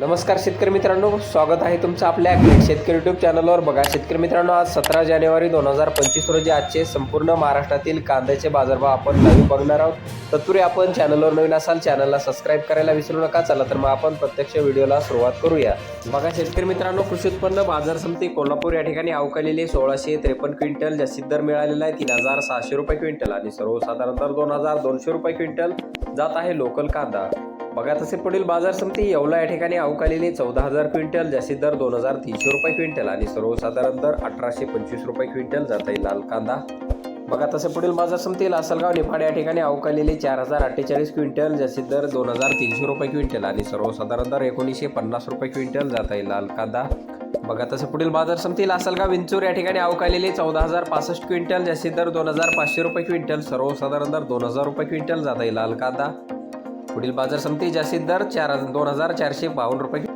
नमस्कार शेतकरी मित्रांनो स्वागत आहे तुमचं आपल्या ॲग्रेट शेतकरी युट्यूब चॅनलवर बघा शेतकरी मित्रांनो आज सतरा जानेवारी दोन हजार पंचवीस रोजी आजचे संपूर्ण महाराष्ट्रातील कांद्याचे बाजारभाव आपण लाईव्ह बघणार आहोत. तत्पूर्वी आपण चॅनलवर नवीन असाल चॅनलला सबस्क्राईब करायला विसरू नका. चला तर मग आपण प्रत्यक्ष व्हिडिओला सुरुवात करूया. बघा शेतकरी मित्रांनो कृषी उत्पन्न बाजार समिती कोल्हापूर या ठिकाणी अवकालेली सोळाशे त्रेपन्न क्विंटल जास्तीत दर मिळालेला आहे. तीन हजार सहाशे रुपये क्विंटल आणि सर्वसाधारण दर दोन हजार दोनशे रुपये क्विंटल जात आहे लोकल कांदा. बघा तसे पुढील बाजार समिती येवला या ठिकाणी अवकालेली चौदा हजार क्विंटल जास्तीत दर दोन हजार तीनशे रुपये क्विंटल आणि सर्वसाधारण दर अठराशे पंचवीस रुपये क्विंटल जात आहे लाल कांदा. बघा तसे पुढील बाजार समिती लासलगाव निफाड या ठिकाणी अवकालेली चार हजार अठ्ठेचाळीस क्विंटल जास्तीत दर दोन हजार तीनशे रुपये क्विंटल आणि सर्वसाधारण दर एकोणीसशे पन्नास रुपये क्विंटल जात आहे लाल कांदा. बघा तसं पुढील बाजार समिती लासलगाव विंचूर या ठिकाणी अवकालेली चौदा हजार पासष्ट क्विंटल जास्तीत दर दोन हजार पाचशे रुपये क्विंटल सर्वसाधारण दर दोन हजार रुपये क्विंटल जात आहे लाल कांदा. पुढील बाजार समिती जास्तीत दर चार दोन हजार चारशे बावन्न रुपये